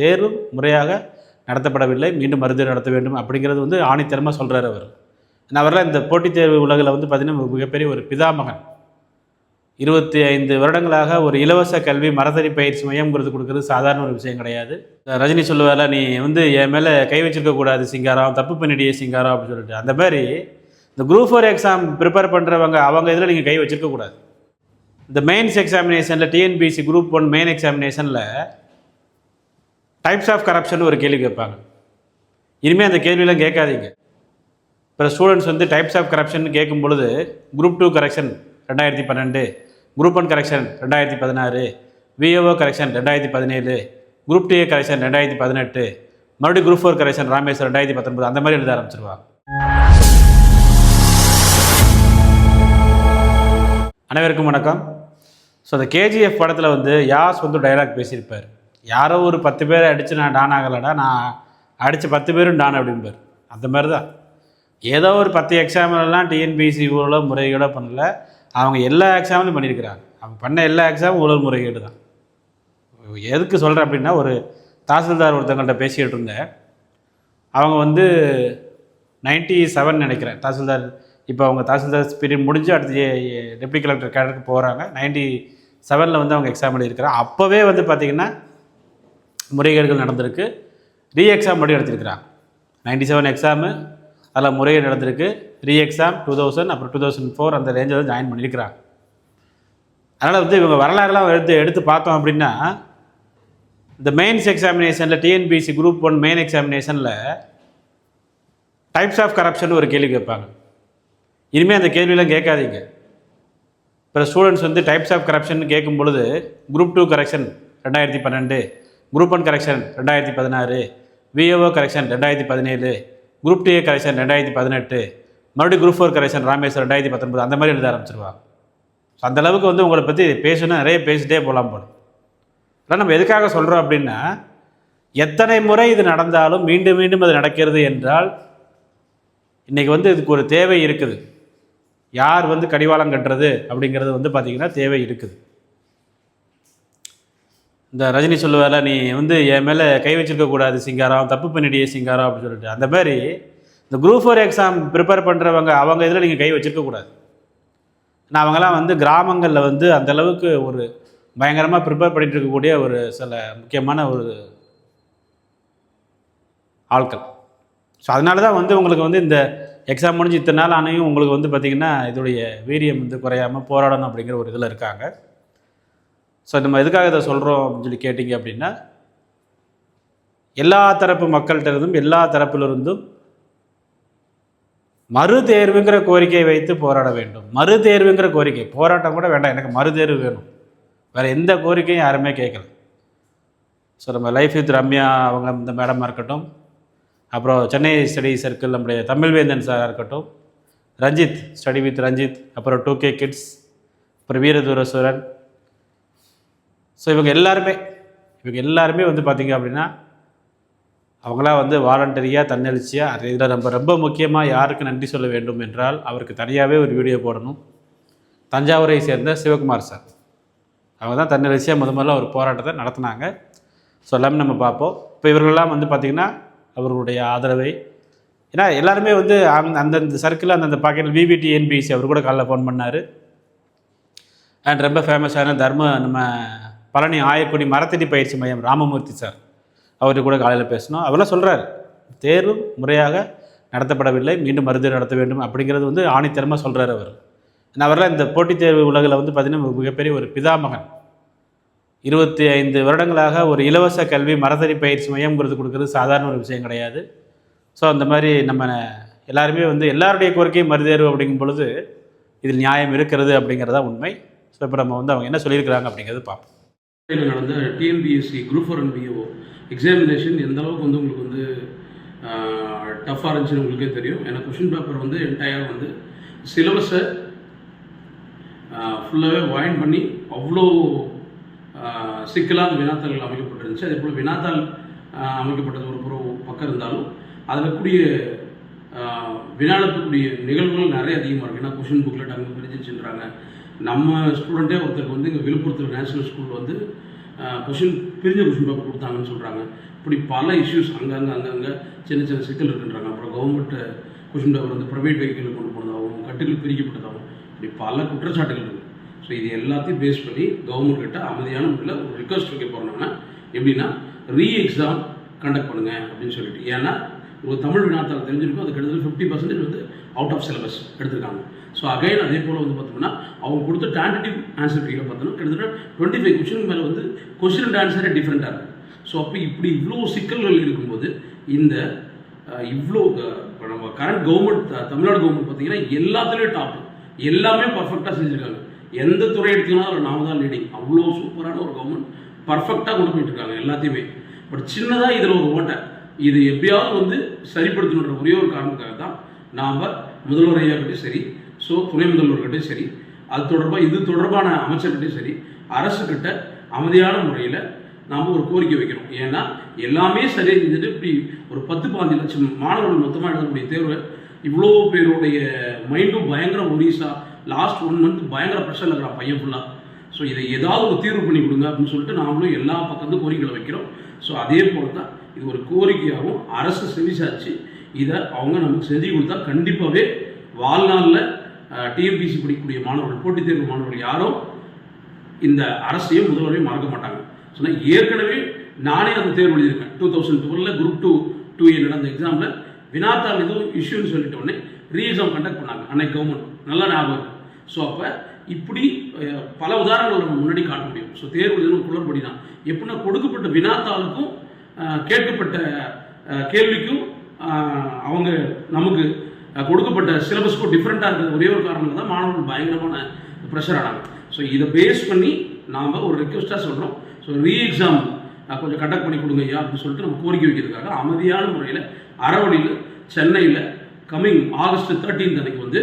தேர்வு முறையாக நடத்தப்படவில்லை. மீண்டும் மறுதேர்வு நடத்த வேண்டும் அப்படிங்கிறது வந்து ஆணித்தரமாக சொல்கிறார் அவர். நான் அவரெல்லாம் இந்த போட்டித் தேர்வு உலகில் வந்து பார்த்திங்கன்னா மிகப்பெரிய ஒரு பிதாமகன். இருபத்தி ஐந்து வருடங்களாக ஒரு இலவச கல்வி மரத்தறி பயிற்சி மையம்ங்கிறது கொடுக்குறது சாதாரண ஒரு விஷயம் கிடையாது. ரஜினி சொல்லுவார்ல நீ வந்து என் மேலே கை வச்சுருக்கக்கூடாது சிங்காரம் தப்பு பண்ணிடியே சிங்காரம் அப்படின்னு சொல்லிட்டு. அந்த மாதிரி இந்த குரூப் ஃபோர் எக்ஸாம் ப்ரிப்பேர் பண்ணுறவங்க அவங்க இதில் நீங்கள் கை வச்சுருக்கக்கூடாது இந்த மெயின்ஸ் எக்ஸாமினேஷனில் டிஎன்பிசி குரூப் ஒன் மெயின் எக்ஸாமினேஷனில் டைப்ஸ் ஆஃப் கரப்ஷன் ஒரு கேள்வி கேட்பாங்க. இனிமேல் அந்த கேள்வியெல்லாம் கேட்காதீங்க. இப்போ ஸ்டூடெண்ட்ஸ் வந்து டைப்ஸ் ஆஃப் கரப்ஷன் கேட்கும் பொழுது குரூப் டூ கரெக்ஷன் ரெண்டாயிரத்தி பன்னெண்டு குரூப் ஒன் கரெக்ஷன் ரெண்டாயிரத்தி பதினாறு விஏஓ கரெக்ஷன் ரெண்டாயிரத்தி பதினேழு குரூப் டூ கரெக்ஷன் ரெண்டாயிரத்தி பதினெட்டு மறுபடியும் குரூப் ஃபோர் கரெக்ஷன் ராமேஸ்வரம் ரெண்டாயிரத்தி பத்தொன்பது அந்த மாதிரி எழுத ஆரம்பிச்சிருவாங்க. அனைவருக்கும் வணக்கம். ஸோ அந்த கேஜிஎஃப் படத்தில் வந்து யாஸ் வந்து டைலாக் பேசியிருப்பார். யாரோ ஒரு பத்து பேரை அடித்து நான் டான் ஆகலைடா நான் அடித்த பத்து பேரும் டான் அப்படிம்பார். அந்த மாதிரி தான் ஏதோ ஒரு பத்து எக்ஸாம்லாம் டிஎன்பிசி ஊழலோ முறைகேடோ பண்ணல. அவங்க எல்லா எக்ஸாம்லையும் பண்ணியிருக்கிறாங்க. அவங்க பண்ண எல்லா எக்ஸாமும் ஊழல் முறைகேடு தான். எதுக்கு சொல்கிறேன் அப்படின்னா ஒரு தாசில்தார் ஒருத்தவங்கள்ட்ட பேசிகிட்டு இருந்தேன். அவங்க வந்து நைன்ட்டி செவன் நினைக்கிறேன். தாசில்தார் இப்போ அவங்க தாசில்தார் பீரியட் முடிஞ்சு அடுத்து டெப்டி கலெக்டர் கேடருக்கு போகிறாங்க நைன்ட்டி செவனில் வந்து அவங்க எக்ஸாம் எழுதியிருக்கிறாங்க. அப்போவே வந்து பார்த்திங்கன்னா முறைகேடுகள் நடந்திருக்கு. ரீ எக்ஸாம் மட்டும் எடுத்திருக்கிறாங்க. நைன்ட்டி செவன் எக்ஸாமு அதில் முறைகேடு நடந்திருக்கு. ரீ எக்ஸாம் டூ தௌசண்ட் அப்புறம் டூ தௌசண்ட் ஃபோர் அந்த ரேஞ்சில் தான் ஜாயின் பண்ணியிருக்கிறாங்க. அதனால் வந்து இவங்க வரலாறுலாம் எடுத்து எடுத்து பார்த்தோம் அப்படின்னா இந்த மெயின்ஸ் எக்ஸாமினேஷனில் டிஎன்பிசி குரூப் ஒன் மெயின் எக்ஸாமினேஷனில் டைப்ஸ் ஆஃப் கரப்ஷன் ஒரு கேள்வி கேட்பாங்க. இனிமேல் அந்த கேள்வியெல்லாம் கேட்காதீங்க. இப்போ ஸ்டூடெண்ட்ஸ் வந்து டைப்ஸ் ஆஃப் கரப்ஷன் கேட்கும் பொழுது குரூப் டூ கரெக்ஷன் ரெண்டாயிரத்தி பன்னெண்டு. குரூப் ஒன் கரெக்ஷன் ரெண்டாயிரத்தி பதினாறு. விஏஓ கரெக்ஷன் ரெண்டாயிரத்தி பதினேழு. குரூப் டிஏ கரெக்ஷன் ரெண்டாயிரத்தி பதினெட்டு. மறுபடியும் குரூப் ஃபோர் கரெக்ஷன் ராமேஸ்வரம் ரெண்டாயிரத்தி பத்தொன்பது. அந்த மாதிரி எழுத ஆரம்பிச்சிருவாங்க. ஸோ அந்தளவுக்கு வந்து உங்களை பற்றி பேசணும் நிறைய பேசிட்டே போகலாம் போல. ஆனால் நம்ம எதுக்காக சொல்கிறோம் அப்படின்னா எத்தனை முறை இது நடந்தாலும் மீண்டும் மீண்டும் அது நடக்கிறது என்றால் இன்றைக்கி வந்து இதுக்கு ஒரு தேவை இருக்குது. யார் வந்து கடிவாளம் கட்டுறது அப்படிங்கிறது வந்து பார்த்திங்கன்னா தேவை இருக்குது. இந்த ரஜினி சொல்லுவேல நீ வந்து என் மேலே கை வச்சிருக்க கூடாது சிங்காரம். தப்பு பண்ணிடியே சிங்காரம் அப்படின்னு சொல்லிட்டு. அந்த மாதிரி இந்த குரூப் ஃபோர் எக்ஸாம் ப்ரிப்பேர் பண்ணுறவங்க அவங்க இதில் நீங்கள் கை வச்சுருக்கக்கூடாது நான் அவங்கெல்லாம் வந்து கிராமங்களில் வந்து அந்தளவுக்கு ஒரு பயங்கரமாக ப்ரிப்பேர் பண்ணிட்டு இருக்கக்கூடிய ஒரு சில முக்கியமான ஒரு ஆட்கள். ஸோ அதனால தான் வந்து உங்களுக்கு வந்து இந்த எக்ஸாம் முடிஞ்சு இத்தனை நாள் ஆனையும் உங்களுக்கு வந்து பார்த்திங்கன்னா இதோடைய வீரியம் வந்து குறையாமல் போராடணும் அப்படிங்கிற ஒரு இதில் இருக்காங்க. ஸோ நம்ம எதுக்காக இதை சொல்கிறோம் அப்படின்னு சொல்லி கேட்டிங்க அப்படின்னா எல்லா தரப்பு மக்கள்கிட்ட இருந்தும் எல்லா தரப்பிலிருந்தும் மறு தேர்வுங்கிற கோரிக்கையை வைத்து போராட வேண்டும். மறு தேர்வுங்கிற கோரிக்கை போராட்டம் கூட வேண்டாம் எனக்கு மறு தேர்வு வேணும். வேறு எந்த கோரிக்கையும் யாருமே கேட்கல. ஸோ நம்ம லைஃப் வித் ரம்யா அவங்க இந்த மேடமாக இருக்கட்டும். அப்புறம் சென்னை ஸ்டடி சர்க்கிள் நம்முடைய தமிழ்வேந்தன் சாராக இருக்கட்டும். Ranjith study with Ranjith. அப்புறம் டூ கே கிட்ஸ் அப்புறம் வீரதூரசுரன். ஸோ இவங்க எல்லாருமே இவங்க எல்லாருமே வந்து பார்த்திங்க அப்படின்னா அவங்களாம் வந்து வாலண்டரியாக தன்னெழுச்சியாக அது இதில் நம்ம ரொம்ப முக்கியமாக யாருக்கு நன்றி சொல்ல வேண்டும் என்றால் அவருக்கு தனியாகவே ஒரு வீடியோ போடணும். தஞ்சாவூரை சேர்ந்த சிவகுமார் சார். அவங்க தான் தன்னெழுச்சியாக முத முதல்ல ஒரு போராட்டத்தை நடத்தினாங்க. ஸோ எல்லாமே நம்ம பார்ப்போம். இப்போ இவர்களெல்லாம் வந்து பார்த்திங்கன்னா அவர்களுடைய ஆதரவை ஏன்னா எல்லாருமே வந்து அந்த அந்தந்த சர்க்கிள் அந்தந்த பாக்கெட்டில் விபிடி என்பிசி அவர் கூட காலைல ஃபோன் பண்ணார். அண்ட் ரொம்ப ஃபேமஸான தர்ம நம்ம பழனி ஆயக்குடி மரத்தடி பயிற்சி மையம் ராமமூர்த்தி சார். அவர்கிட்ட கூட காலையில் பேசணும் அவரெல்லாம் சொல்கிறார் தேர்வு முறையாக நடத்தப்படவில்லை மீண்டும் மறுதேர்வு நடத்த வேண்டும் அப்படிங்கிறது வந்து ஆணித்தரமாக சொல்கிறார் அவர். அவரெல்லாம் இந்த போட்டித் தேர்வு உலகில் வந்து பார்த்திங்கன்னா மிகப்பெரிய ஒரு பிதாமகன். இருபத்தி ஐந்து வருடங்களாக ஒரு இலவச கல்வி மரத்தடி பயிற்சி மையம்ங்கிறது கொடுக்குறது சாதாரண ஒரு விஷயம் கிடையாது. ஸோ அந்த மாதிரி நம்ம எல்லாருமே வந்து எல்லாருடைய கோரிக்கையும் மறுதேர்வு அப்படிங்கும் பொழுது இதில் நியாயம் இருக்கிறது அப்படிங்கிறதா உண்மை. ஸோ இப்போ நம்ம வந்து அவங்க என்ன சொல்லியிருக்கிறாங்க அப்படிங்கிறது பார்ப்போம். நடந்த TNPSC group four and PO examination எந்த அளவுக்கு வந்து உங்களுக்கு வந்து டஃப்பாக இருந்துச்சுன்னு உங்களுக்கே தெரியும். ஏன்னா கொஷின் பேப்பர் வந்து என்டையர் வந்து சிலபஸை ஃபுல்லாகவே வாயின் பண்ணி அவ்வளோ சிக்கலாக அந்த வினாத்தாள்கள் அமைக்கப்பட்டிருந்துச்சு. அதே போல் வினாத்தாள் அமைக்கப்பட்டது ஒரு புற பக்கம் இருந்தாலும் அதில் கூடிய ஆஹ், நிகழ்வுகள் நிறைய அதிகமாக இருக்குது ஏன்னா கொஷின் புக்கில் அங்கே பிரிஞ்சிச்சுன்றாங்க நம்ம ஸ்டூடெண்ட்டே ஒருத்தருக்கு வந்து இங்கே விழுப்புரத்தில் நேஷனல் ஸ்கூல் வந்து கொஷின் பிரிஞ்ச கொஷின் பேப்பர் கொடுத்தாங்கன்னு சொல்கிறாங்க இப்படி பல இஷ்யூஸ் அங்கங்கே அங்கங்கே சின்ன சின்ன சிக்கல் இருக்குன்றாங்க. அப்புறம் கவர்மெண்ட் கொஷின் பேப்பர் வந்து ப்ரைவேட் வெஹிக்கிள் கொண்டு போனதாகவும் கட்டுகள் பிரிக்கப்பட்டதாகவும் இப்படி பல குற்றச்சாட்டுகள் இருக்குது ஸோ இது எல்லாத்தையும் பேஸ் பண்ணி கவர்மெண்ட் கிட்ட அமைதியான முறையில் ஒரு ரிக்வஸ்ட் வைக்க போகிறாங்கன்னா எப்படின்னா ரீ எக்ஸாம் கண்டக்ட் பண்ணுங்க அப்படின்னு சொல்லிட்டு. ஏன்னா உங்களுக்கு தமிழ் வினாத்தால் தெரிஞ்சிருக்கும் அது கிட்டத்தட்ட ஃபிஃப்டி பர்சன்டேஜ் வந்து அவுட் ஆஃப் சிலபஸ் எடுத்திருக்காங்க. ஸோ அகைன் அதே போல் வந்து பார்த்தோம்னா அவங்க கொடுத்த டான்டேட்டிவ் ஆன்சர் கீழே பார்த்தோம்னா கிட்டத்தட்ட டுவெண்ட்டி ஃபைவ் கொஸ்டின் மேலே வந்து கொஸ்டின் அண்ட் ஆன்சரே டிஃப்ரெண்ட்டாக இருக்கும். ஸோ அப்போ இப்படி இவ்வளோ சிக்கல்கள் இருக்கும்போது இந்த இவ்வளோ இப்போ நம்ம கரண்ட் கவர்மெண்ட் தமிழ்நாடு கவர்மெண்ட் பார்த்தீங்கன்னா எல்லாத்துலேயும் டாப் எல்லாமே பர்ஃபெக்டாக செஞ்சுருக்காங்க. எந்த துறை எடுத்தீங்கன்னா அதில் நாம தான் லீடிங் அவ்வளோ சூப்பரான ஒரு கவர்மெண்ட் பர்ஃபெக்டாக கொண்டு போயிட்டுருக்காங்க எல்லாத்தையுமே. பட் சின்னதாக இதில் ஒரு ஓட்டை. இது எப்படியாவது வந்து சரிப்படுத்தணுன்ற ஒரே ஒரு காரணத்துக்காக தான் நாம் முதல்வர் சரி ஸோ துணை முதல்வர்கிட்டையும் சரி அது தொடர்பாக இது தொடர்பான அமைச்சர்கிட்டையும் சரி அரசுக்கிட்ட அமைதியான முறையில் நாம் ஒரு கோரிக்கை வைக்கிறோம் ஏன்னா எல்லாமே சரியாக இருந்துட்டு இப்படி ஒரு பத்து பாஞ்சு லட்சம் மாணவர்கள் மொத்தமாக எழுதக்கூடிய தேர்வு இவ்வளோ பேருடைய மைண்டும் பயங்கர ஒரிசா லாஸ்ட் ஒன் மந்த் பயங்கர ப்ரெஷரில் இருக்கிறான் பையன் ஃபுல்லாக ஸோ இதை ஏதாவது ஒரு தீர்வு பண்ணி கொடுங்க அப்படின்னு சொல்லிட்டு நாமளும் எல்லா பக்கத்தும் கோரிக்கைகளை வைக்கிறோம். ஸோ அதே போல தான் இது ஒரு கோரிக்கையாகவும் அரசு செவிசாச்சு இதை அவங்க நமக்கு செஞ்சு கொடுத்தா கண்டிப்பாகவே வாழ்நாளில் டிஎம்பிசி படிக்கக்கூடிய மாணவர்கள் போட்டித் தேர்வு மாணவர்கள் யாரும் இந்த அரசையும் முதல்வரையும் மறக்க மாட்டாங்க. சொன்னால் ஏற்கனவே நானே அந்த தேர்வு எழுதியிருக்கேன். டூ தௌசண்ட் டுவெலில் குரூப் டூ டூ ஏ நடந்த எக்ஸாமில் வினாத்தால் எதுவும் இஷ்யூன்னு சொல்லிட்டு உடனே ரீஎக்ஸாம் கண்டக்ட் பண்ணாங்க. அன்னைக்கு கவர்மெண்ட் நல்லா ஞாபகம் ஸோ அப்போ இப்படி பல உதாரணங்கள் நம்ம முன்னாடி காட்ட முடியும். ஸோ தேர்வு எழுதணும் குளறுபடி தான் எப்படின்னா கொடுக்கப்பட்ட வினாத்தாளுக்கும் கேட்கப்பட்ட கேள்விக்கும் அவங்க நமக்கு கொடுக்கப்பட்ட சிலபஸ்க்கும் டிஃப்ரெண்ட்டாக இருக்கிறது. ஒரே ஒரு காரணம் தான் மாணவர்கள் பயங்கரமான ப்ரெஷர் ஆனாங்க. ஸோ இதை பேஸ் பண்ணி நாம் ஒரு ரெக்வஸ்ட்டாக சொல்கிறோம் ஸோ ரீ எக்ஸாம் கொஞ்சம் கண்டக்ட் பண்ணி கொடுங்க ஐயா அப்படின்னு சொல்லிட்டு நம்ம கோரிக்கை வைக்கிறதுக்காக அமைதியான முறையில் அறவழியில் சென்னையில் கம்மிங் ஆகஸ்ட் தேர்ட்டீன்த் அன்னைக்கு வந்து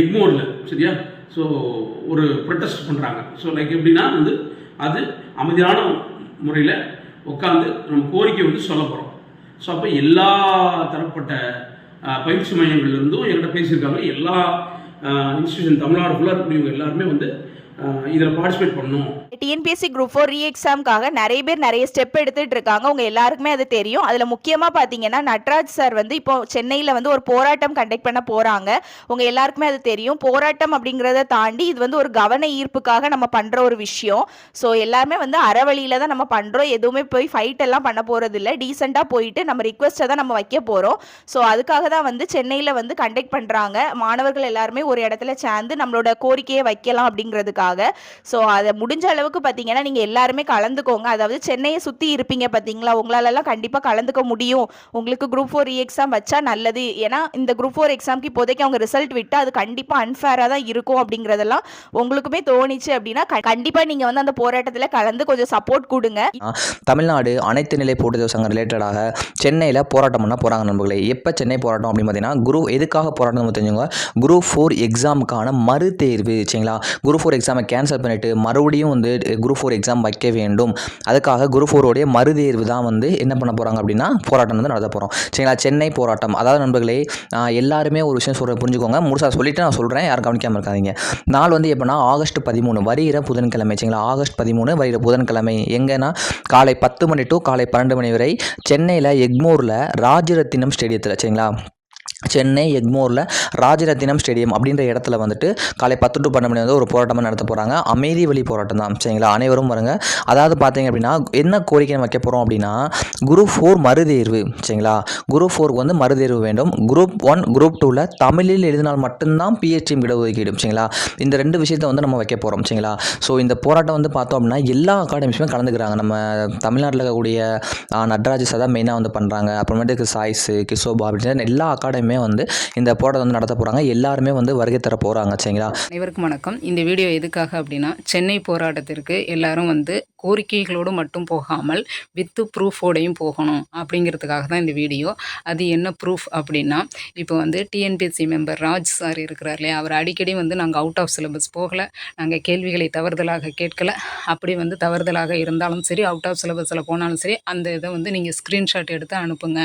எக்மோரில் சரியா? ஸோ ஒரு ப்ரொட்டஸ்ட் பண்ணுறாங்க ஸோ லைக் எப்படின்னா வந்து அது அமைதியான முறையில் உட்காந்து நம்ம கோரிக்கை வந்து சொல்ல போகிறோம் ஸோ அப்போ எல்லா தரப்பட்ட பயிற்சி மையங்கள்லேருந்தும் என்கிட்ட பேசியிருக்காங்க. எல்லா இன்ஸ்டியூஷன் தமிழ்நாடு ஃபுல்லாக இருக்கக்கூடியவங்க எல்லாருமே வந்து இதில் பார்ட்டிசிபேட் பண்ணணும். டிஎன்பிஎஸ்சி குரூப் ஃபோர் ரீ எக்ஸாம்க்காக நிறைய பேர் நிறைய ஸ்டெப் எடுத்துட்டு இருக்காங்க. உங்க எல்லாருக்குமே அது தெரியும். அதுல முக்கியமா பாத்தீங்கன்னா நட்ராஜ் சார் வந்து இப்போ சென்னையில வந்து ஒரு போராட்டம் கண்டக்ட் பண்ண போறாங்க. உங்க எல்லாருக்குமே அது தெரியும். போராட்டம் அப்படிங்கறத தாண்டி இது வந்து ஒரு கவன ஈர்ப்புக்காக நம்ம பண்ற ஒரு விஷயம். ஸோ எல்லாருமே வந்து அறவழியில தான் நம்ம பண்றோம். எதுவுமே போய் ஃபைட் எல்லாம் பண்ண போறது இல்லை டீசெண்டா போயிட்டு நம்ம ரிக்வஸ்ட்டை தான் நம்ம வைக்க போறோம். ஸோ அதுக்காக தான் வந்து சென்னையில வந்து கண்டக்ட் பண்றாங்க. மாணவர்கள் எல்லாருமே ஒரு இடத்துல சேர்ந்து நம்மளோட கோரிக்கையை வைக்கலாம் அப்படிங்கிறதுக்காக. ஸோ அதை முடிஞ்ச அளவுக்கு பார்த்தீங்கன்னா நீங்கள் எல்லாருமே கலந்துக்கோங்க. அதாவது சென்னையை சுற்றி இருப்பீங்க பார்த்தீங்களா உங்களாலலாம் கண்டிப்பாக கலந்துக்க முடியும். உங்களுக்கு குரூப் ஃபோர் எக்ஸாம் வச்சா நல்லது. ஏன்னா இந்த குரூப் ஃபோர் எக்ஸாம்க்கு இப்போதைக்கு அவங்க ரிசல்ட் விட்டு அது கண்டிப்பாக அன்ஃபேராக தான் இருக்கும் அப்படிங்கிறதெல்லாம் உங்களுக்குமே தோணுச்சு அப்படின்னா கண்டிப்பாக நீங்கள் வந்து அந்த போராட்டத்தில் கலந்து கொஞ்சம் சப்போர்ட் கொடுங்க. தமிழ்நாடு அனைத்து நிலை போட்டித் சங்கம் ரிலேட்டடாக சென்னையில் போராட்டம் பண்ண போகிறாங்க நண்பர்களே. எப்போ சென்னை போராட்டம் அப்படின்னு பார்த்தீங்கன்னா குரூப் எதுக்காக போராட்டம் நம்ம தெரிஞ்சுங்க குரூப் ஃபோர் எக்ஸாமுக்கான மறுதேர்வு சரிங்களா? குரூப் ஃபோர் எக்ஸாமை கேன்சல் பண்ணிவிட்டு மறுபடியும் வந்து குரூப் ஃபோர் எக்ஸாம் வைக்க வேண்டும். அதுக்காக குரூப் ஃபோரோடைய மறுதேர்வு தான் வந்து என்ன பண்ண போகிறாங்க அப்படின்னா போராட்டம் வந்து நடத்த போகிறோம் சரிங்களா? சென்னை போராட்டம். அதாவது நண்பர்களே எல்லாருமே ஒரு விஷயம் சொல்கிற புரிஞ்சுக்கோங்க. முழுசாக சொல்லிட்டு நான் சொல்கிறேன் யாரும் கவனிக்காமல் இருக்காதீங்க. நாள் வந்து எப்போனா ஆகஸ்ட் பதிமூணு வருகிற புதன்கிழமை. சரிங்களா? ஆகஸ்ட் பதிமூணு வருகிற புதன்கிழமை. எங்கன்னா காலை பத்து மணி டு காலை பன்னெண்டு மணி வரை சென்னையில் எக்மோரில் ராஜரத்தினம் ஸ்டேடியத்தில் சரிங்களா? சென்னை எக்மோரில் ராஜரத்தினம் ஸ்டேடியம் அப்படின்ற இடத்துல வந்துட்டு காலை பத்து டு பன்னெண்டு மணி வந்து ஒரு போராட்டமாக நடத்த போகிறாங்க அமைதி வழி போராட்டம் தான் சரிங்களா? அனைவரும் வருங்க. அதாவது பார்த்தீங்க அப்படின்னா என்ன கோரிக்கை நம்ம வைக்க போகிறோம் அப்படின்னா குரூப் ஃபோர் மறுதேர்வு சரிங்களா? குரூப் ஃபோருக்கு வந்து மறுதேர்வு வேண்டும். குரூப் ஒன் குரூப் டூவில் தமிழில் எழுதினால் மட்டும்தான் பிஹெச்டி இடஒதுக்கீடு சரிங்களா? இந்த ரெண்டு விஷயத்தை வந்து நம்ம வைக்க போகிறோம் சரிங்களா? ஸோ இந்த போராட்டம் வந்து பார்த்தோம் அப்படின்னா எல்லா அகாடமிஸுமே கலந்துக்கிறாங்க. நம்ம தமிழ்நாட்டில் இருக்கக்கூடிய ஆஹ், தான் மெயினாக வந்து பண்ணுறாங்க அப்புறமேட்டுக்கு சாய்ஸு கிஷோபா அப்படின்னு எல்லா அகாடமி எல்லாருமே வந்து இந்த போராட்டம் வந்து நடத்த போகிறாங்க எல்லாருமே வந்து வருகை தர போகிறாங்க சரிங்களா? அனைவருக்கும் வணக்கம். இந்த வீடியோ எதுக்காக அப்படின்னா சென்னை போராட்டத்திற்கு எல்லாரும் வந்து கோரிக்கைகளோடு மட்டும் போகாமல் வித்து ப்ரூஃபோடையும் போகணும் அப்படிங்கிறதுக்காக தான் இந்த வீடியோ அது என்ன ப்ரூஃப் அப்படின்னா இப்போ வந்து டிஎன்பிஎஸ்சி மெம்பர் ராஜ் சார் இருக்கிறார் இல்லையா? அவர் அடிக்கடி வந்து நாங்கள் அவுட் ஆஃப் சிலபஸ் போகலை நாங்கள் கேள்விகளை தவறுதலாக கேட்கல. அப்படி வந்து தவறுதலாக இருந்தாலும் சரி அவுட் ஆஃப் சிலபஸில் போனாலும் சரி அந்த இதை வந்து நீங்கள் ஸ்க்ரீன்ஷாட் எடுத்து அனுப்புங்க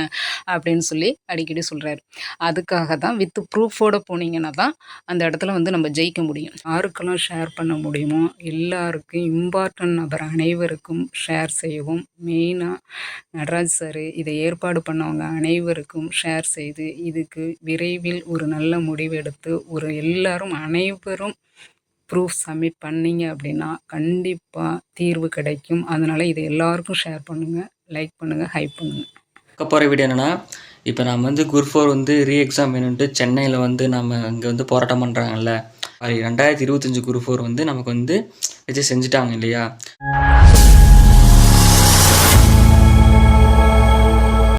அப்படின்னு சொல்லி அடிக்கடி சொல்கிறாரு அதுக்காக தான் வித் ப்ரூஃபோட போனீங்கன்னா தான் அந்த இடத்துல வந்து நம்ம ஜெயிக்க முடியும். யாருக்கெல்லாம் ஷேர் பண்ண முடியுமோ எல்லாருக்கும் இம்பார்ட்டன்ட் நபர் அனைவருக்கும் ஷேர் செய்யவும். மெயினாக நடராஜ் சார் இதை ஏற்பாடு பண்ணவங்க அனைவருக்கும் ஷேர் செய்து இதுக்கு விரைவில் ஒரு நல்ல முடிவெடுத்து ஒரு எல்லாரும் அனைவரும் ப்ரூஃப் சப்மிட் பண்ணீங்க அப்படின்னா கண்டிப்பாக தீர்வு கிடைக்கும். அதனால் இதை எல்லாருக்கும் ஷேர் பண்ணுங்கள் லைக் பண்ணுங்கள் ஹைப் பண்ணுங்கள் பார்க்க போகிற வீடியோ என்னென்னா இப்போ நம்ம வந்து குரூப் ஃபோர் வந்து ரீ எக்ஸாம் வேணும்ட்டு சென்னையில் வந்து நம்ம இங்கே வந்து போராட்டம் பண்ணுறாங்கல்ல அது ரெண்டாயிரத்தி இருபத்தஞ்சி குரூப் ஃபோர் வந்து நமக்கு வந்து வச்சு செஞ்சுட்டாங்க இல்லையா?